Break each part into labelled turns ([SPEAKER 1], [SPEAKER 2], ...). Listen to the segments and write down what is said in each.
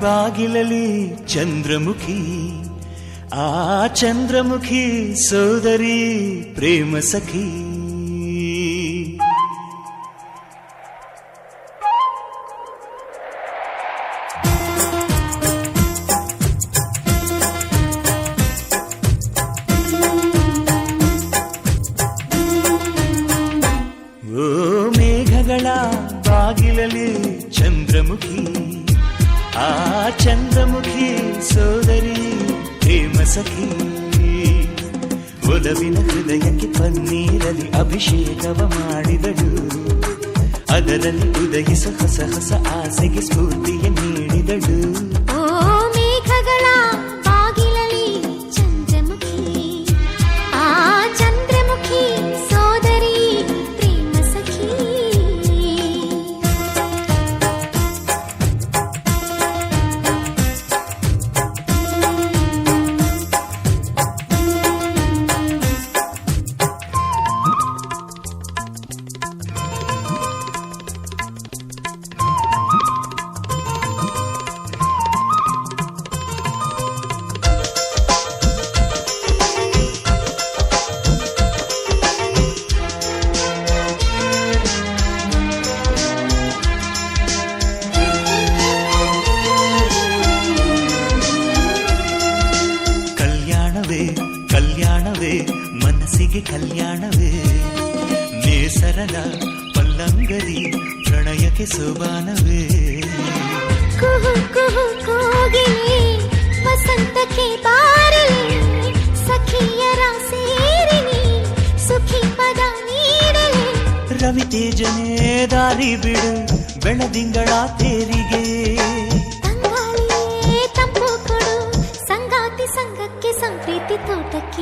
[SPEAKER 1] ಬಾಗಿಲಲಿ ಚಂದ್ರಮುಖಿ ಆ ಚಂದ್ರಮುಖಿ ಸೋದರಿ ಪ್ರೇಮ ಸಖಿ. ಬಾಗಿಲಲಿ ಚಂದ್ರಮುಖಿ ಆ ಚಂದ್ರಮುಖಿ ಸೋದರಿ, ಪ್ರೇಮ ಸಖಿ. ಒಲವಿನ ಹೃದಯಕ್ಕೆ ಪನ್ನೀರಲಿ ಅಭಿಷೇಕವ ಮಾಡಿದಳು. ಅದರಲ್ಲಿ ಉದಯಿಸ ಹೊಸ ಹೊಸ ಆಸೆಗೆ ಸ್ಫೂರ್ತಿಯ ಕಲ್ಯಾಣವೇ ಕಲ್ಯಾಣವೇ ಮನಸ್ಸಿಗೆ ಕಲ್ಯಾಣವೇ. ನೇಸರನ ಪಲ್ಲಂಗರಿ ಪ್ರಣಯಕ್ಕೆ ಸೋಬಾನವೇ.
[SPEAKER 2] ಕುಹು ಕುಹು ಕೋಗಿಲೆ ವಸಂತಕ್ಕೆ ಬಾರಲಿ ಸಖಿಯರ ಸೇರಿನಿ ಸುಖಿ ಪದ ನೀಡಲಿ.
[SPEAKER 1] ರವಿ ತೇಜನೇ ದಾರಿ ಬಿಡು ಬೆಳದಿಂಗಳ ತೇರಿಗೆ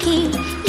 [SPEAKER 2] Key.